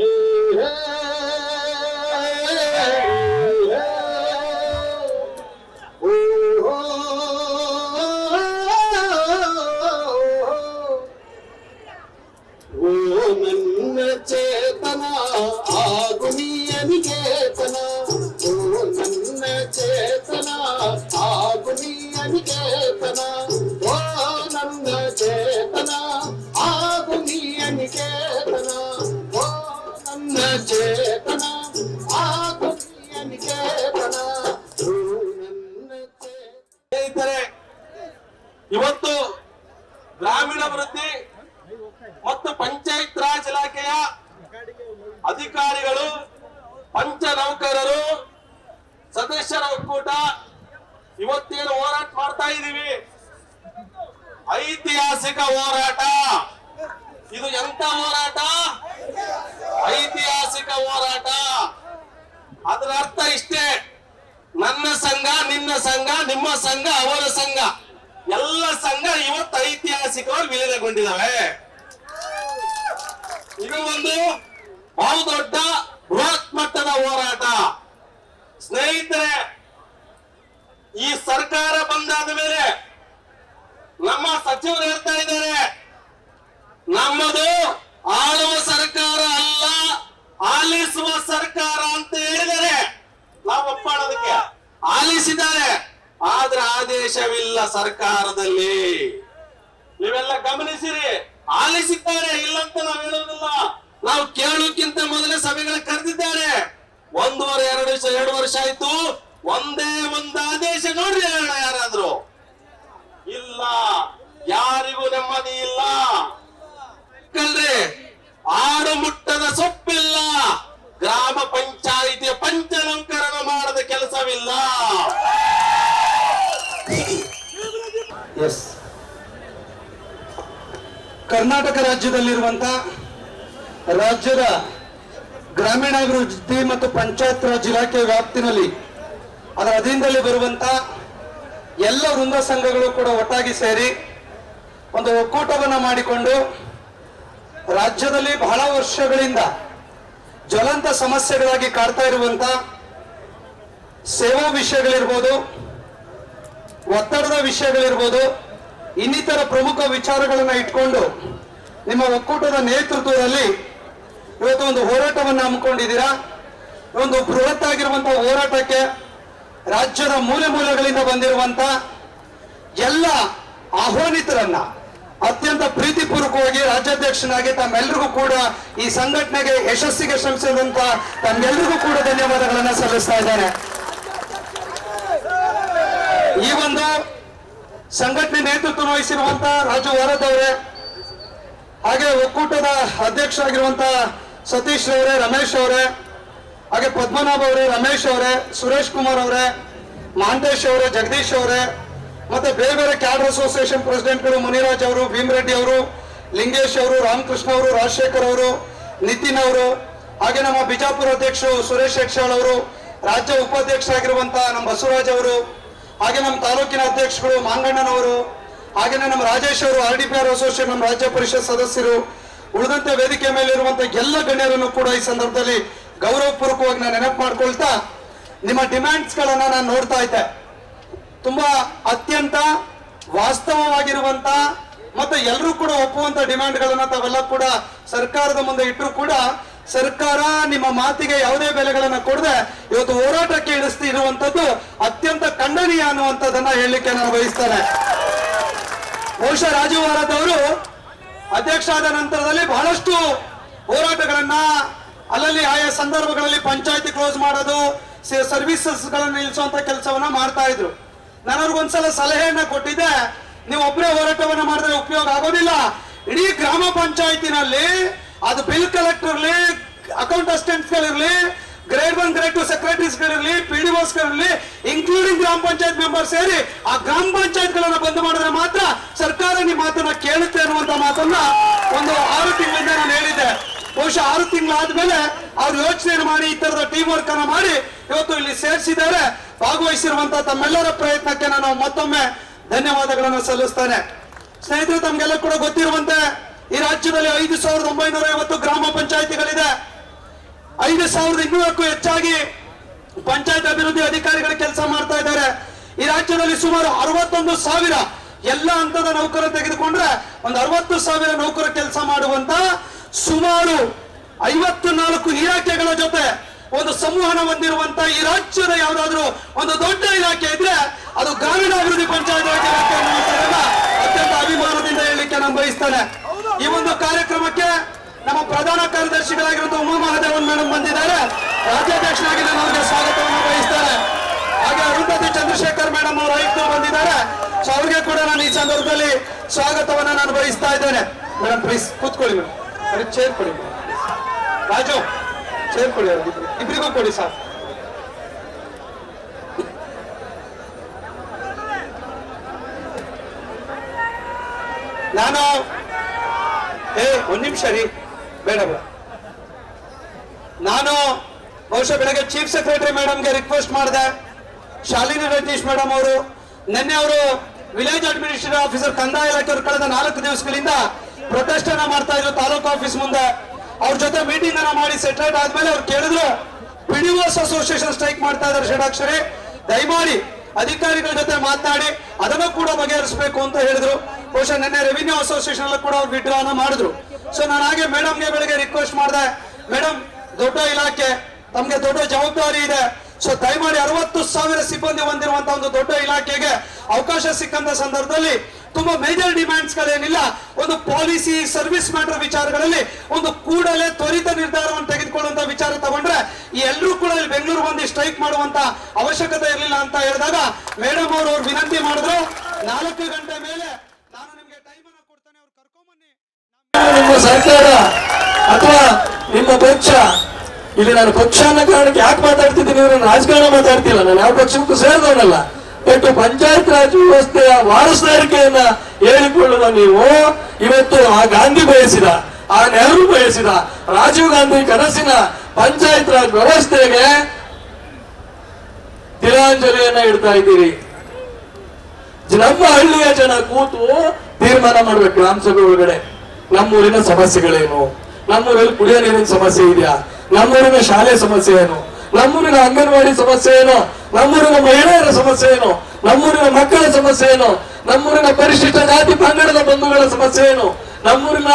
Amen. ಸದಸ್ಯರ ಒಕ್ಕೂಟ ಇವತ್ತೇನು ಹೋರಾಟ ಮಾಡ್ತಾ ಇದೀವಿ ಐತಿಹಾಸಿಕ ಹೋರಾಟ. ಇದು ಎಂತ ಹೋರಾಟ? ಐತಿಹಾಸಿಕ ಹೋರಾಟ. ಅದರ ಅರ್ಥ ಇಷ್ಟೇ. ನನ್ನ ಸಂಘ, ನಿನ್ನ ಸಂಘ, ನಿಮ್ಮ ಸಂಘ, ಅವರ ಸಂಘ. ಎಲ್ಲ ಸಂಘ ಇವತ್ತು ಐತಿಹಾಸಿಕವಾಗಿ ವಿಲೀನಗೊಂಡಿದ್ದಾವೆ ಇದು ಒಂದು ಬಹುದೊಡ್ಡ ಬೃಹತ್ ಮಟ್ಟದ ಹೋರಾಟ. ಸ್ನೇಹಿತರೆ, ಈ ಸರ್ಕಾರ ಬಂದಾದ ಮೇಲೆ ನಮ್ಮ ಸಚಿವರು ಹೇಳ್ತಾ ಇದ್ದಾರೆ, ನಮ್ಮದು ಆಳುವ ಸರ್ಕಾರ ಅಲ್ಲ, ಆಲಿಸುವ ಸರ್ಕಾರ ಅಂತ ಹೇಳಿದರೆ ನಾವು ಒಪ್ಪಾಡೋದಕ್ಕೆ ಆಲಿಸಿದ್ದಾರೆ, ಆದ್ರೆ ಆದೇಶವಿಲ್ಲ ಸರ್ಕಾರದಲ್ಲಿ. ನೀವೆಲ್ಲ ಗಮನಿಸಿರಿ, ಆಲಿಸಿದ್ದಾರೆ, ಇಲ್ಲಂತ ನಾವು ಹೇಳೋದಿಲ್ಲ ನಾವು ಕೇಳೋಕ್ಕಿಂತ ಮೊದಲೇ ಸಭೆಗಳು ಕರೆದಿದ್ದಾರೆ. ಒಂದೂವರೆ, ಎರಡು ವರ್ಷ ಎರಡು ವರ್ಷ ಆಯ್ತು. ಒಂದೇ ಒಂದು ಆದೇಶ ನೋಡ್ರಿ ಹೇಳೋಣ ಯಾರಾದ್ರೂ. ಇಲ್ಲ, ಯಾರಿಗೂ ನೆಮ್ಮದಿ ಇಲ್ಲ. ಕಲ್ರಿ ಆಡು ಮುಟ್ಟದ ಸೊಪ್ಪಿಲ್ಲ. ಗ್ರಾಮ ಪಂಚಾಯಿತಿಯ ಪಂಚಲಂಕರಣ ಮಾಡದ ಕೆಲಸವಿಲ್ಲ. ಎಸ್ ಕರ್ನಾಟಕ ರಾಜ್ಯದಲ್ಲಿರುವಂತ ರಾಜ್ಯದ ಗ್ರಾಮೀಣಾಭಿವೃದ್ಧಿ ಮತ್ತು ಪಂಚಾಯತ್ ರಾಜ್ ಇಲಾಖೆ ವ್ಯಾಪ್ತಿನಲ್ಲಿ ಅದರ ಅಧೀನದಲ್ಲಿ ಬರುವಂತ ಎಲ್ಲ ವೃಂದ ಸಂಘಗಳು ಕೂಡ ಒಟ್ಟಾಗಿ ಸೇರಿ ಒಂದು ಒಕ್ಕೂಟವನ್ನು ಮಾಡಿಕೊಂಡು ರಾಜ್ಯದಲ್ಲಿ ಬಹಳ ವರ್ಷಗಳಿಂದ ಜ್ವಲಂತ ಸಮಸ್ಯೆಗಳಾಗಿ ಕಾಡ್ತಾ ಇರುವಂತ ಸೇವಾ ವಿಷಯಗಳಿರ್ಬೋದು, ಒತ್ತಡದ ವಿಷಯಗಳಿರ್ಬೋದು, ಇನ್ನಿತರ ಪ್ರಮುಖ ವಿಚಾರಗಳನ್ನು ಇಟ್ಕೊಂಡು ನಿಮ್ಮ ಒಕ್ಕೂಟದ ನೇತೃತ್ವದಲ್ಲಿ ಇವತ್ತು ಒಂದು ಹೋರಾಟವನ್ನು ಹಮ್ಮಿಕೊಂಡಿದ್ದೀರಾ? ಒಂದು ಬೃಹತ್ ಆಗಿರುವಂತಹ ಹೋರಾಟಕ್ಕೆ ರಾಜ್ಯದ ಮೂಲೆ ಮೂಲೆಗಳಿಂದ ಬಂದಿರುವಂತ ಎಲ್ಲ ಆಹ್ವಾನಿತರನ್ನ, ಅತ್ಯಂತ ಪ್ರೀತಿಪೂರ್ವಕವಾಗಿ ರಾಜ್ಯಾಧ್ಯಕ್ಷನಾಗಿ ತಮ್ಮೆಲ್ಲರಿಗೂ ಕೂಡ ಈ ಸಂಘಟನೆಗೆ ಯಶಸ್ಸಿಗೆ ಶ್ರಮಿಸಿದಂತ ತಮ್ಮೆಲ್ಲರಿಗೂ ಕೂಡ ಧನ್ಯವಾದಗಳನ್ನ ಸಲ್ಲಿಸ್ತಾ ಇದ್ದೇನೆ. ಈ ಒಂದು ಸಂಘಟನೆ ನೇತೃತ್ವ ವಹಿಸಿರುವಂತ ರಾಜು ವಾರದವರೇ ಹಾಗೆ ಒಕ್ಕೂಟದ ಅಧ್ಯಕ್ಷರಾಗಿರುವಂತ ಸತೀಶ್ ಅವರೇ ರಮೇಶ್ ಅವರೇ, ಹಾಗೆ ಪದ್ಮನಾಭ ಅವರೇ, ರಮೇಶ್ ಅವರೇ, ಸುರೇಶ್ ಕುಮಾರ್ ಅವರೇ, ಮಾಂತೇಶ್ ಅವರೇ, ಜಗದೀಶ್ ಅವರೇ, ಮತ್ತೆ ಬೇರೆ ಬೇರೆ ಕ್ಯಾಡರ್ ಅಸೋಸಿಯೇಷನ್ ಪ್ರೆಸಿಡೆಂಟ್ಗಳು ಮುನಿರಾಜ್ ಅವರು, ಭೀಮರೆಡ್ಡಿ ಅವರು, ಲಿಂಗೇಶ್ ಅವರು, ರಾಮಕೃಷ್ಣ ಅವರು, ರಾಜಶೇಖರ್ ಅವರು, ನಿತಿನ್ ಅವರು, ಹಾಗೆ ನಮ್ಮ ಬಿಜಾಪುರ ಅಧ್ಯಕ್ಷರು ಸುರೇಶ್ ಯಕ್ಷಾಳ್ ಅವರು, ರಾಜ್ಯ ಉಪಾಧ್ಯಕ್ಷರಾಗಿರುವಂತ ನಮ್ಮ ಬಸವರಾಜ್ ಅವರು, ಹಾಗೆ ನಮ್ಮ ತಾಲೂಕಿನ ಅಧ್ಯಕ್ಷರು ಮಾಂಗಣ್ಣನವರು ಹಾಗೇನೆ ನಮ್ಮ ರಾಜೇಶ್ ಅವರು, R D P R association ನಮ್ಮ ರಾಜ್ಯ ಪರಿಷತ್ ಸದಸ್ಯರು ಉಳಿದಂತೆ ವೇದಿಕೆ ಮೇಲೆ ಇರುವಂತಹ ಎಲ್ಲ ಗಣ್ಯರನ್ನು ಕೂಡ ಈ ಸಂದರ್ಭದಲ್ಲಿ ಗೌರವಪೂರ್ವಕವಾಗಿ ನಾನು ನೆನಪು ಮಾಡ್ಕೊಳ್ತಾ, ನಿಮ್ಮ ಡಿಮ್ಯಾಂಡ್ಸ್ ಗಳನ್ನ ನಾನು ನೋಡ್ತಾ ಇದ್ದೆ. ತುಂಬಾ ಅತ್ಯಂತ ವಾಸ್ತವವಾಗಿರುವಂತ ಮತ್ತೆ ಎಲ್ಲರೂ ಕೂಡ ಒಪ್ಪುವಂತ ಡಿಮ್ಯಾಂಡ್ಗಳನ್ನ ತಾವೆಲ್ಲ ಕೂಡ ಸರ್ಕಾರದ ಮುಂದೆ ಇಟ್ಟರು ಕೂಡ ಸರ್ಕಾರ ನಿಮ್ಮ ಮಾತಿಗೆ ಯಾವುದೇ ಬೆಲೆಗಳನ್ನ ಕೊಡದೆ ಇವತ್ತು ಹೋರಾಟಕ್ಕೆ ಇರುವಂತದ್ದು ಅತ್ಯಂತ ಖಂಡನೀಯ ಅನ್ನುವಂಥದ್ದನ್ನ ಹೇಳಲಿಕ್ಕೆ ನಾನು ಬಯಸ್ತೇನೆ. ಬಹುಶಃ ರಾಜೀವ್ ಅವರು ಅಧ್ಯಕ್ಷ ಆದ ನಂತರದಲ್ಲಿ ಬಹಳಷ್ಟು ಹೋರಾಟಗಳನ್ನ ಅಲ್ಲಲ್ಲಿ ಆಯಾ ಸಂದರ್ಭಗಳಲ್ಲಿ ಪಂಚಾಯತಿ ಕ್ಲೋಸ್ ಮಾಡೋದು ಸರ್ವಿಸಸ್ ಗಳನ್ನ ನಿಲ್ಲಿಸುವಂತ ಕೆಲಸವನ್ನ ಮಾಡ್ತಾ ಇದ್ರು. ನಾನು ಅವ್ರಿಗೊಂದ್ಸಲ ಸಲಹೆಯನ್ನ ಕೊಟ್ಟಿದ್ದೆ, ನೀವು ಒಬ್ಬರೇ ಹೋರಾಟವನ್ನ ಮಾಡಿದ್ರೆ ಉಪಯೋಗ ಆಗೋದಿಲ್ಲ. ಇಡೀ ಗ್ರಾಮ ಪಂಚಾಯತಿನಲ್ಲಿ, ಅದು ಬಿಲ್ ಕಲೆಕ್ಟರ್ ಇರಲಿ ಅಕೌಂಟ್ ಅಸಿಸ್ಟೆಂಟ್ಸ್ ಗಳಿರ್ಲಿ ಗ್ರೇಡ್ ಒನ್ ಗ್ರೇಡ್ ಟು ಸೆಕ್ರೆಟರಿಸ್ಗಳಿರಲಿ ಪಿ ಡಿ ಓಸ್ಗಳಿರಲಿ ಇನ್ಕ್ಲೂಡಿಂಗ್ ಗ್ರಾಮ ಪಂಚಾಯತ್ ಮೆಂಬರ್ ಸೇರಿ ಆ ಗ್ರಾಮ ಪಂಚಾಯತ್ ಗಳನ್ನ ಬಂದ್ ಮಾಡಿದ್ರೆ ಮಾತ್ರ ಸರ್ಕಾರ ನಿಮ್ಮ ಮಾತನ್ನ ಕೇಳುತ್ತೆ ಅನ್ನುವಂತ ಮಾತನ್ನ ಒಂದು ಆರು ತಿಂಗಳಿಂದ ನಾನು ಹೇಳಿದ್ದೆ. ಬಹುಶಃ ಆರು ತಿಂಗಳಾದ್ಮೇಲೆ ಅವ್ರು ಯೋಚನೆ ಮಾಡಿ, ಈ ತರದ ಟೀಮ್ ವರ್ಕ್ ಅನ್ನ ಮಾಡಿ ಇವತ್ತು ಇಲ್ಲಿ ಸೇರಿಸಿದ್ದಾರೆ. ಭಾಗವಹಿಸಿರುವಂತ ತಮ್ಮೆಲ್ಲರ ಪ್ರಯತ್ನಕ್ಕೆ ನಾನು ಮತ್ತೊಮ್ಮೆ ಧನ್ಯವಾದಗಳನ್ನು ಸಲ್ಲಿಸ್ತೇನೆ. ಸ್ನೇಹಿತರು, ತಮ್ಗೆಲ್ಲ ಕೂಡ ಗೊತ್ತಿರುವಂತೆ ಈ ರಾಜ್ಯದಲ್ಲಿ ಐದು ಸಾವಿರದ ಒಂಬೈನೂರ ಐವತ್ತು ಗ್ರಾಮ ಪಂಚಾಯಿತಿಗಳಿದೆ. ಐದು ಸಾವಿರದ ಇನ್ನೂರಕ್ಕೂ ಹೆಚ್ಚಾಗಿ ಪಂಚಾಯತ್ ಅಭಿವೃದ್ಧಿ ಅಧಿಕಾರಿಗಳು ಕೆಲಸ ಮಾಡ್ತಾ ಇದ್ದಾರೆ. ಈ ರಾಜ್ಯದಲ್ಲಿ ಸುಮಾರು ಅರವತ್ತೊಂದು ಸಾವಿರ ಎಲ್ಲ ಹಂತದ ನೌಕರ ತೆಗೆದುಕೊಂಡ್ರೆ ಒಂದು ಅರವತ್ತು ಸಾವಿರ ನೌಕರ ಕೆಲಸ ಮಾಡುವಂತ ಸುಮಾರು ಐವತ್ತು ನಾಲ್ಕು ಇಲಾಖೆಗಳ ಜೊತೆ ಒಂದು ಸಂವಹನ ಹೊಂದಿರುವಂತ ಈ ರಾಜ್ಯದ ಯಾವ್ದಾದ್ರು ಒಂದು ದೊಡ್ಡ ಇಲಾಖೆ ಇದ್ರೆ ಅದು ಗ್ರಾಮೀಣಾಭಿವೃದ್ಧಿ ಪಂಚಾಯತ್ ರಾಜ್ ಇಲಾಖೆ ಅತ್ಯಂತ ಅಭಿಮಾನದಿಂದ ಹೇಳಲಿಕ್ಕೆ ನಾನು ಬಯಸ್ತೇನೆ. ಈ ಒಂದು ಕಾರ್ಯಕ್ರಮಕ್ಕೆ ನಮ್ಮ ಪ್ರಧಾನ ಕಾರ್ಯದರ್ಶಿಗಳಾಗಿರುವಂತಹ ಉಮಾ ಮಹಾದೇವನ್ ಮೇಡಮ್ ಬಂದಿದ್ದಾರೆ. ರಾಜ್ಯಾಧ್ಯಕ್ಷರಾಗಿ ನಮಗೆ ಸ್ವಾಗತವನ್ನು ವಹಿಸ್ತಾರೆ ಹಾಗೆ ಅರುಂಧತಿ ಚಂದ್ರಶೇಖರ್ ಮೇಡಮ್ ಅವರು ಆಯುಕ್ತರು ಬಂದಿದ್ದಾರೆ. ಸೊ ಅವ್ರಿಗೆ ಕೂಡ ನಾನು ಈ ಸಂದರ್ಭದಲ್ಲಿ ಸ್ವಾಗತವನ್ನ ನಾನು ಬಯಸ್ತಾ ಇದ್ದೇನೆ. ಮೇಡಮ್ ಪ್ಲೀಸ್ ಕೂತ್ಕೊಳ್ಳಿ ಮೇಡಮ್ ಚೇರ್ ಕೊಡಿ. ರಾಜು ಚೇರ್ ಕೊಡಿ ಇಬ್ರಿಗೂ ಕೊಡಿ ಸರ್ ನಾನು, ಏ, ಒಂದ್ ನಿಮಿಷ ರೀ. ಬೇಡ ಬೇಡ. ನಾನು ಬಹುಶಃ ಬೆಳಗ್ಗೆ ಚೀಫ್ ಸೆಕ್ರೆಟರಿ ಮೇಡಮ್ಗೆ ರಿಕ್ವೆಸ್ಟ್ ಮಾಡಿದೆ. ಶಾಲಿನಿ ರತೀಶ್ ಮೇಡಮ್ ಅವರು, ನಿನ್ನೆ ಅವರು ವಿಲೇಜ್ ಅಡ್ಮಿನಿಸ್ಟ್ರೇಟಿವ್ ಆಫೀಸರ್ ಕಂದಾಯ ಇಲಾಖೆಯವರು ಕಳೆದ ನಾಲ್ಕು ದಿವಸಗಳಿಂದ ಪ್ರತಿಷ್ಠಾನ ಮಾಡ್ತಾ ಇದ್ರು ತಾಲೂಕು ಆಫೀಸ್ ಮುಂದೆ. ಅವ್ರ ಜೊತೆ ಮೀಟಿಂಗ್ ಅನ್ನ ಮಾಡಿ ಸೆಟ್ರೇಟ್ ಆದ್ಮೇಲೆ ಅವ್ರು ಕೇಳಿದ್ರು ಪಿಡಿಒಸ್ ಅಸೋಸಿಯೇಷನ್ ಸ್ಟ್ರೈಕ್ ಮಾಡ್ತಾ ಇದ್ದಾರೆ ಷಡಾಕ್ಷರಿ. ದಯಮಾಡಿ ಅಧಿಕಾರಿಗಳ ಜೊತೆ ಮಾತನಾಡಿ ಅದನ್ನು ಕೂಡ ಬಗೆಹರಿಸಬೇಕು ಅಂತ ಹೇಳಿದ್ರು. ಬಹುಶಃ ನಿನ್ನೆ ರೆವಿನ್ಯೂ ಅಸೋಸಿಯೇಷನ್ ಅಲ್ಲಿ ಕೂಡ ಅವ್ರು ವಿಡ್ರಾನ ಮಾಡಿದ್ರು. ಸೊ ನಾನು ಹಾಗೆ ಮೇಡಮ್ಗೆ ಬೆಳಗ್ಗೆ ರಿಕ್ವೆಸ್ಟ್ ಮಾಡಿದೆ ಮೇಡಮ್ ದೊಡ್ಡ ಇಲಾಖೆ ತಮ್ಗೆ ದೊಡ್ಡ ಜವಾಬ್ದಾರಿ ಇದೆ. ಸೊ ದಯಮಾಡಿ ಅರವತ್ತು ಸಾವಿರ ಸಿಬ್ಬಂದಿ ಹೊಂದಿರುವಂತಹ ಒಂದು ದೊಡ್ಡ ಇಲಾಖೆಗೆ ಅವಕಾಶ ಸಿಕ್ಕಂತ ಸಂದರ್ಭದಲ್ಲಿ ತುಂಬಾ ಮೇಜರ್ ಡಿಮ್ಯಾಂಡ್ಸ್ ಗಳೇನಿಲ್ಲ ಒಂದು ಪಾಲಿಸಿ ಸರ್ವಿಸ್ ಮ್ಯಾಟರ್ ವಿಚಾರಗಳಲ್ಲಿ ಒಂದು ಕೂಡಲೇ ತ್ವರಿತ ನಿರ್ಧಾರವನ್ನು ತೆಗೆದುಕೊಳ್ಳುವಂತ ವಿಚಾರ ತಗೊಂಡ್ರೆ ಈ ಎಲ್ಲರೂ ಕೂಡ ಇಲ್ಲಿ ಬೆಂಗಳೂರು ಬಂದು ಸ್ಟ್ರೈಕ್ ಮಾಡುವಂತ ಅವಶ್ಯಕತೆ ಇರಲಿಲ್ಲ ಅಂತ ಹೇಳಿದಾಗ ಮೇಡಮ್ ಅವರು ಅವ್ರು ವಿನಂತಿ ಮಾಡಿದ್ರು, ನಾಲ್ಕು ಗಂಟೆ ಮೇಲೆ ನಾನು ನಿಮ್ಗೆ ಟೈಮ್ ಅನ್ನ ಕೊಡ್ತೇನೆ ಅವ್ರು ಕರ್ಕೊಂಬನ್ನಿ ನಿಮ್ಮ ಸರ್ಕಾರ ಅಥವಾ ನಿಮ್ಮ ಪಕ್ಷ, ಇಲ್ಲಿ ನಾನು ಪಕ್ಷ ಅನ್ನೋ ಕಾರಣಕ್ಕೆ ಯಾಕೆ ಮಾತಾಡ್ತಿದ್ದೀನಿ? ನಾನು ರಾಜಕಾರಣ ಮಾತಾಡ್ತಿಲ್ಲ, ನಾನು ಯಾವ ಪಕ್ಷಕ್ಕೂ ಸೇರಿದವನಲ್ಲ. ಬಟ್ ಪಂಚಾಯತ್ ರಾಜ್ ವ್ಯವಸ್ಥೆಯ ವಾರಸುದಾರಿಕೆಯನ್ನ ಹೇಳಿಕೊಳ್ಳುವ ನೀವು ಇವತ್ತು ಆ ಗಾಂಧಿ ಬಯಸಿದ, ಆ ನೆಹರು ಬಯಸಿದ ರಾಜೀವ್ ಗಾಂಧಿ ಕನಸಿನ ಪಂಚಾಯತ್ ರಾಜ್ ವ್ಯವಸ್ಥೆಗೆ ತಿಲಾಂಜಲಿಯನ್ನ ಇಡ್ತಾ ಇದ್ದೀರಿ. ನಮ್ಮ ಹಳ್ಳಿಯ ಜನ ಕೂತು ತೀರ್ಮಾನ ಮಾಡ್ಬೇಕು ಗ್ರಾಮ ಸಭೆ ಒಳಗಡೆ. ನಮ್ಮೂರಿನ ಸಮಸ್ಯೆಗಳೇನು? ನಮ್ಮೂರಲ್ಲಿ ಕುಡಿಯೋ ನೀರಿನ ಸಮಸ್ಯೆ ಇದೆಯಾ? ನಮ್ಮೂರಿನ ಶಾಲೆ ಸಮಸ್ಯೆ ಏನು? ನಮ್ಮೂರಿನ ಅಂಗನವಾಡಿ ಸಮಸ್ಯೆ ಏನು? ನಮ್ಮೂರಿನ ಮಹಿಳೆಯರ ಸಮಸ್ಯೆ ಏನು? ನಮ್ಮೂರಿನ ಮಕ್ಕಳ ಸಮಸ್ಯೆ ಏನು? ನಮ್ಮೂರಿನ ಪರಿಶಿಷ್ಟ ಜಾತಿ ಪಂಗಡದ ಬಂಧುಗಳ ಸಮಸ್ಯೆ ಏನು? ನಮ್ಮೂರಿನ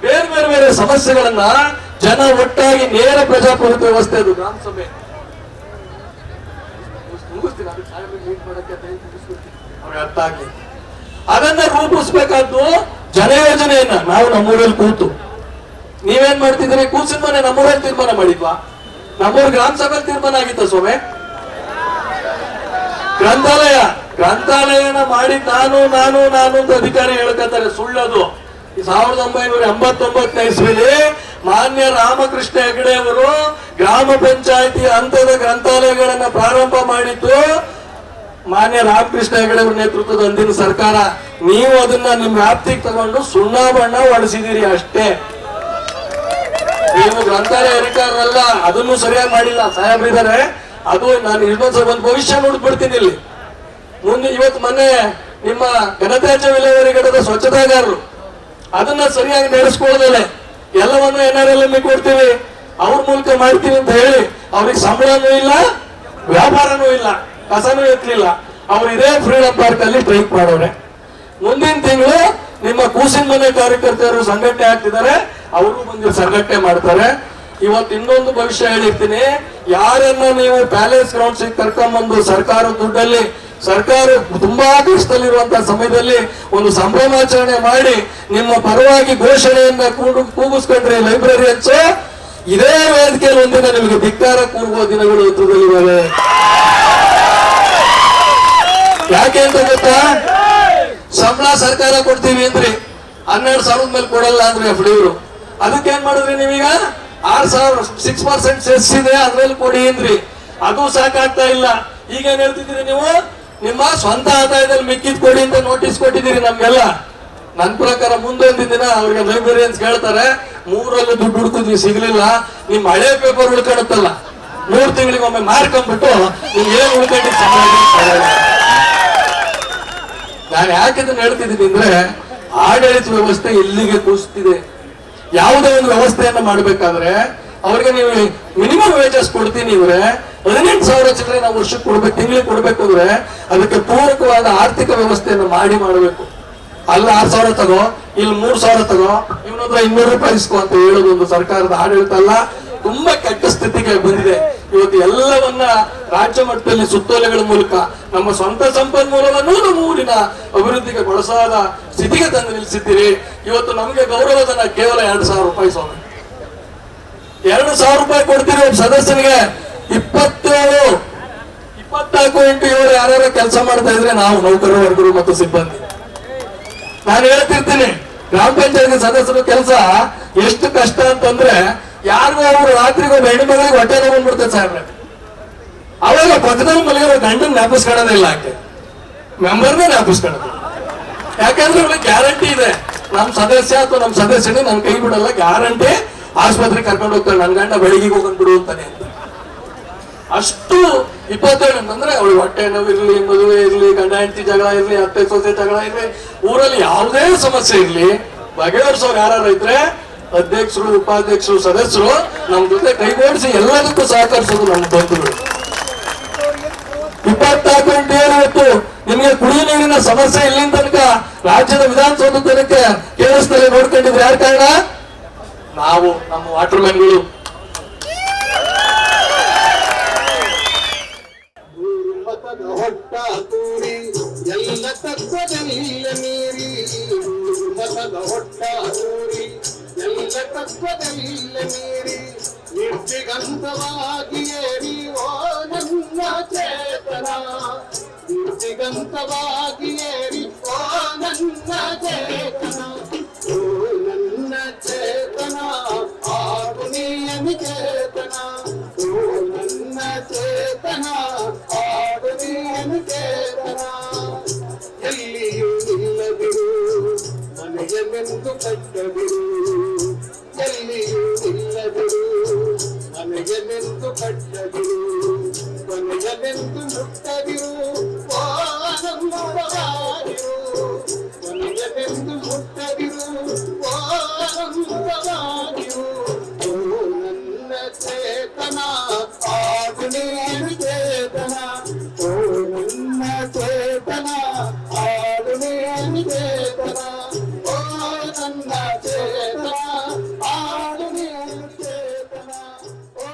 ಬೇರೆ ಬೇರೆ ಬೇರೆ ಸಮಸ್ಯೆಗಳನ್ನ ಜನ ಒಟ್ಟಾಗಿ ನೇರ ಪ್ರಜಾಪ್ರಭುತ್ವ ವ್ಯವಸ್ಥೆ ಅದು ಗ್ರಾಮ ಸಭೆ. ಅರ್ಥ ಆಗ್ಲಿ. ಅದನ್ನ ರೂಪಿಸ್ಬೇಕಾದ್ದು ಜನ ಯೋಜನೆಯನ್ನ ನಾವು ನಮ್ಮೂರಲ್ಲಿ ಕೂತು. ನೀವೇನ್ ಮಾಡ್ತಿದ್ರೆ ಕೂಸಿನ ಮನೆ, ನಮ್ಮೂರಲ್ಲಿ ತೀರ್ಮಾನ ಮಾಡಿದ್ವಾ? ನಮ್ಮೂರ್ ಗ್ರಾಮ ಸಭೆಯಲ್ಲಿ ತೀರ್ಮಾನ ಆಗಿತ್ತ ಸ್ವಾಮಿ? ಗ್ರಂಥಾಲಯ, ಗ್ರಂಥಾಲಯನ ಮಾಡಿ ನಾನು ನಾನು ನಾನು ಅಂತ ಅಧಿಕಾರಿ ಹೇಳ್ಕತ್ತಾರೆ ಸುಳ್ಳದು. ಸಾವಿರದ ಒಂಬೈನೂರ ಎಂಬತ್ತೊಂಬತ್ತನೇ ಇಸ್ವಿಲಿ ಮಾನ್ಯ ರಾಮಕೃಷ್ಣ ಹೆಗಡೆ ಅವರು ಗ್ರಾಮ ಪಂಚಾಯತಿ ಹಂತದ ಗ್ರಂಥಾಲಯಗಳನ್ನ ಪ್ರಾರಂಭ ಮಾಡಿದ್ದು. ಮಾನ್ಯ ರಾಮಕೃಷ್ಣ ಹೆಗಡೆ ಅವರ ನೇತೃತ್ವದ ಅಂದಿನ ಸರ್ಕಾರ. ನೀವು ಅದನ್ನ ನಿಮ್ ವ್ಯಾಪ್ತಿಗೆ ತಗೊಂಡು ಸುಣ್ಣ ಬಣ್ಣ ಅಷ್ಟೇ. ನೀವು ಗ್ರಂಥಾಲಯ ಅದನ್ನು ಸರಿಯಾಗಿ ಮಾಡಿಲ್ಲ. ಸಾಹೇಬ್ರಿದ್ದಾರೆ ಅದು ನಾನು ಇನ್ನೊಂದ್ಸಲ ಒಂದು ಭವಿಷ್ಯ ನೋಡ್ಬಿಡ್ತೀನಿ ಇಲ್ಲಿ. ಮುಂದೆ ಇವತ್ತು ಮೊನ್ನೆ ನಿಮ್ಮ ಘನತ್ಯಾಜ್ಯ ವಿಲೇವಾರಿ ಘಟದ ಸ್ವಚ್ಛತಾಗಾರರು, ಅದನ್ನ ಸರಿಯಾಗಿ ನಡೆಸ್ಕೊಳ್ಳೋದಿಲ್ಲ. ಎಲ್ಲವನ್ನು ಎನ್ ಆರ್ ಎಲ್ ಕೊಡ್ತೀವಿ. ಅವ್ರ ಮೂಲಕ ಮಾಡ್ತೀವಿ ಅಂತ ಹೇಳಿ ಅವ್ರಿಗೆ ಸಂಬಳನೂ ಇಲ್ಲ, ವ್ಯಾಪಾರನೂ ಇಲ್ಲ, ಕಸನೂ ಎತ್ತಲಿಲ್ಲ. ಅವ್ರು ಇದೇ ಫ್ರೀಡಂ ಪಾರ್ಕ್ ಅಲ್ಲಿ ಸ್ಟ್ರೈಕ್ ಮಾಡೋರೆ. ಮುಂದಿನ ತಿಂಗಳು ನಿಮ್ಮ ಕೂಸಿನ ಮನೆ ಕಾರ್ಯಕರ್ತರು ಸಂಘಟನೆ ಆಗ್ತಿದ್ದಾರೆ. ಅವರು ಬಂದು ಸಂಘಟನೆ ಮಾಡ್ತಾರೆ. ಇವತ್ತು ಇನ್ನೊಂದು ಭವಿಷ್ಯ ಹೇಳಿರ್ತೀನಿ. ಯಾರನ್ನ ನೀವು ಪ್ಯಾಲೇಸ್ ಗ್ರೌಂಡ್ಸ್ ಕರ್ಕೊಂಡ್ಬಂದು ಸರ್ಕಾರ ದುಡ್ಡಲ್ಲಿ, ಸರ್ಕಾರ ತುಂಬಾ ಕಷ್ಟದಲ್ಲಿರುವಂತಹ ಸಮಯದಲ್ಲಿ ಒಂದು ಸಂಭ್ರಮಾಚರಣೆ ಮಾಡಿ ನಿಮ್ಮ ಪರವಾಗಿ ಘೋಷಣೆಯನ್ನ ಕೂಡು ಕೂಗಿಸ್ಕೊಂಡ್ರೆ ಲೈಬ್ರರಿ ಹಚ್ಚ ಇದೇ ವೇದಿಕೆಯಲ್ಲಿ ಒಂದಿನ ನಿಮಗೆ ಧಿಕ್ಕಾರ ಕೂಗುವ ದಿನಗಳು ಹತ್ರದಲ್ಲಿದ್ದಾವೆ ಯಾಕೆ ಅಂತ ಗೊತ್ತಾ? ಸಂಬಳ ಸರ್ಕಾರ ಕೊಡ್ತೀವಿ ಅಂದ್ರಿ. ಹನ್ನೆರಡು ಸಾವಿರದ ಮೇಲೆ ಕೊಡಲ್ಲ ಅಂದ್ರೆ ಡಿ ಅದಕ್ಕೆ ಏನ್ ಮಾಡಿದ್ರಿ ನೀವೀಗ? ಆರ್ ಸಾವಿರ ಸಿಕ್ಸ್ ಪರ್ಸೆಂಟ್ ಸೆಸ್ ಇದೆ, ಅದ್ರಲ್ಲಿ ಕೊಡಿ ಏನ್ರಿ ಅದು ಸಾಕಾಗ್ತಾ ಇಲ್ಲ. ಈಗ ಏನ್ ಹೇಳ್ತಿದ್ದೀರಿ ನೀವು? ನಿಮ್ಮ ಸ್ವಂತ ಆದಾಯದಲ್ಲಿ ಮಿಕ್ಕಿದ್ ಕೊಡಿ ಅಂತ ನೋಟಿಸ್ ಕೊಟ್ಟಿದ್ದೀರಿ ನಮ್ಗೆಲ್ಲ. ನನ್ ಪ್ರಕಾರ ಮುಂದೊಂದು ದಿನ ಅವ್ರಿಗೆ ಲೈಬ್ರರಿಯನ್ಸ್ ಹೇಳ್ತಾರೆ, ಮೂರಲ್ಲಿ ದುಡ್ಡು ಹುಡ್ಕಿದ್ವಿ ಸಿಗ್ಲಿಲ್ಲ. ನಿಮ್ ಹಳೆ ಪೇಪರ್ ಉಳ್ಕೊಳುತ್ತಲ್ಲ ಮೂರ್ ತಿಂಗಳಿಗೆ ಒಮ್ಮೆ ಮಾರ್ಕೊಂಡ್ಬಿಟ್ಟು ನಿಮ್ಗೆ ಏನ್ ಉಳ್ಕೊಂಡಿ ನಾನು ಯಾಕೆ ಹೇಳ್ತಿದ್ದೀನಿ ಅಂದ್ರೆ, ಆಡಳಿತ ವ್ಯವಸ್ಥೆ ಎಲ್ಲಿಗೆ ಕುಸಿತಿದೆ. ಯಾವುದೇ ಒಂದು ವ್ಯವಸ್ಥೆಯನ್ನ ಮಾಡಬೇಕಾದ್ರೆ ಅವ್ರಿಗೆ ನೀವು ಮಿನಿಮಮ್ ವೇಜಸ್ ಕೊಡ್ತೀನಿ ಇವ್ರೆ, ಹದಿನೆಂಟು ಸಾವಿರ ಚಿಲ್ಲರೆ ನಾವು ವರ್ಷಕ್ಕೆ ಕೊಡ್ಬೇಕು, ತಿಂಗಳಿಗೆ ಕೊಡ್ಬೇಕು ಅಂದ್ರೆ ಅದಕ್ಕೆ ಪೂರಕವಾದ ಆರ್ಥಿಕ ವ್ಯವಸ್ಥೆಯನ್ನು ಮಾಡಿ ಮಾಡಬೇಕು. ಅಲ್ಲ ಆರ್ ಸಾವಿರ ತಗೋ, ಇಲ್ಲಿ ಮೂರ್ ಸಾವಿರ ತಗೋ, ಇವನತ್ರ ಇನ್ನೂರು ರೂಪಾಯಿ ಇಸ್ಕೋ ಅಂತ ಹೇಳೋದು ಒಂದು ಸರ್ಕಾರದ ಆಡಳಿತ ಅಲ್ಲ. ತುಂಬಾ ಕೆಟ್ಟ ಸ್ಥಿತಿಗೆ ಬಂದಿದೆ. ಇವತ್ತು ಎಲ್ಲವನ್ನ ರಾಜ್ಯ ಮಟ್ಟದಲ್ಲಿ ಸುತ್ತೋಲೆಗಳ ಮೂಲಕ ನಮ್ಮ ಸ್ವಂತ ಸಂಪನ್ಮೂಲವನ್ನು ನಮ್ಮ ಊರಿನ ಅಭಿವೃದ್ಧಿಗೆ ಬಳಸಾದ ಸ್ಥಿತಿಗೆ ತಂದು ನಿಲ್ಲಿಸಿದ್ದೀರಿ. ಇವತ್ತು ನಮಗೆ ಗೌರವಧನ ಕೇವಲ ಎರಡು ಸಾವಿರ ರೂಪಾಯಿ ಸ್ವಾಮಿ. ಎರಡು ಸಾವಿರ ರೂಪಾಯಿ ಕೊಡ್ತೀರಿ ಒಬ್ಬ ಸದಸ್ಯನಿಗೆ. ಇಪ್ಪತ್ತೇಳು, ಇಪ್ಪತ್ನಾಲ್ಕು ಇಂಟು ಏಳು ಯಾರ್ಯಾರು ಕೆಲಸ ಮಾಡ್ತಾ ಇದ್ರೆ ನಾವು ನೌಕರರು, ವರ್ಗರು ಮತ್ತು ಸಿಬ್ಬಂದಿ. ನಾನು ಹೇಳ್ತಿರ್ತೀನಿ, ಗ್ರಾಮ ಪಂಚಾಯತ್ ಸದಸ್ಯರ ಕೆಲಸ ಎಷ್ಟು ಕಷ್ಟ ಅಂತಂದ್ರೆ ಯಾರಿಗೂ ಅವರು ರಾತ್ರಿಗೂ ಹೆಣ್ಣು ಮಗಳಿಗೆ ಹೊಟ್ಟೆ ನೋವು ಬಂದ್ಬಿಡ್ತದೆ ಸಾಹೇಬ್ರೆ. ಅವಾಗ ಪಕ್ಕದಲ್ಲಿ ಮಲಗಿರೋ ಗಂಡನ ಜ್ಞಾಪಿಸ್ಕೊಳ್ಳೋದಿಲ್ಲ ಆಕೆ. ಮೆಂಬರ್ನೇ ಜ್ಞಾಪಿಸ್ಕೊಳ್ಳೋದು ಯಾಕಂದ್ರೆ ಅವ್ರಿಗೆ ಗ್ಯಾರಂಟಿ ಇದೆ. ನಮ್ಮ ಸದಸ್ಯ ಅಥವಾ ನಮ್ಮ ಸದಸ್ಯನೇ ನನ್ ಕೈ ಬಿಡಲ್ಲ, ಗ್ಯಾರಂಟಿ ಆಸ್ಪತ್ರೆಗೆ ಕರ್ಕೊಂಡು ಹೋಗ್ತಾರೆ ನನ್ ಗಂಡ ಬೆಳಿಗ್ಗೆ ಹೋಗೋನ್ ಬಿಡು ಅಂತಾನೆ ಅಂತ. ಅಷ್ಟು ಇಪ್ಪತ್ತೇಳು ಅಂತಂದ್ರೆ ಅವಳು ಹೊಟ್ಟೆ ನೋವು ಇರ್ಲಿ, ಮದುವೆ ಇರ್ಲಿ, ಗಂಡ ಹೆಂಡತಿ ಜಗಳ ಇರ್ಲಿ, ಅತ್ತೆ ಸೊಸೆ ಜಗಳ ಇರಲಿ, ಊರಲ್ಲಿ ಯಾವುದೇ ಸಮಸ್ಯೆ ಇರ್ಲಿ, ಬಗೆಹರಿಸೋರು ಯಾರು ಇದ್ರೆ ಅಧ್ಯಕ್ಷರು, ಉಪಾಧ್ಯಕ್ಷರು, ಸದಸ್ಯರು ನಮ್ ಜೊತೆ ಕೈಗೂಡಿಸಿ ಎಲ್ಲದಕ್ಕೂ ಸಹಕರಿಸೋದು ನಮ್ಮ ಬಂಧುಗಳು ಇಪ್ಪತ್ನಾಲ್ಕು ಗಂಟೆ ಏಳು ಇವತ್ತು ನಿಮಗೆ ಕುಡಿಯುವ ನೀರಿನ ಸಮಸ್ಯೆ ಇಲ್ಲಿ ತನಕ ರಾಜ್ಯದ ವಿಧಾನಸೌಧ ತನಕ ಕೇಳಿಸ್ತಲೇ ನೋಡ್ಕೊಂಡಿದ್ರೆ ಯಾರ ಕಾರಣ? ನಾವು, ನಮ್ಮ ವಾಟರ್ ಮ್ಯಾನ್ಗಳು ಎಲ್ಲ ತತ್ವದಲ್ಲಿ ಮೀರಿ. ತೂರಿ ಎಲ್ಲ ತತ್ವದಲ್ಲಿಲ್ಲ ಮೀರಿ ನಿರ್ದಿಗಂತವಾಗಿ ಏರಿ ಓ ನನ್ನ ಚೇತನ ನಿರ್ದಿಗಂತವಾಗಿ ಏರಿ ಓ ನನ್ನ ಚೇತನ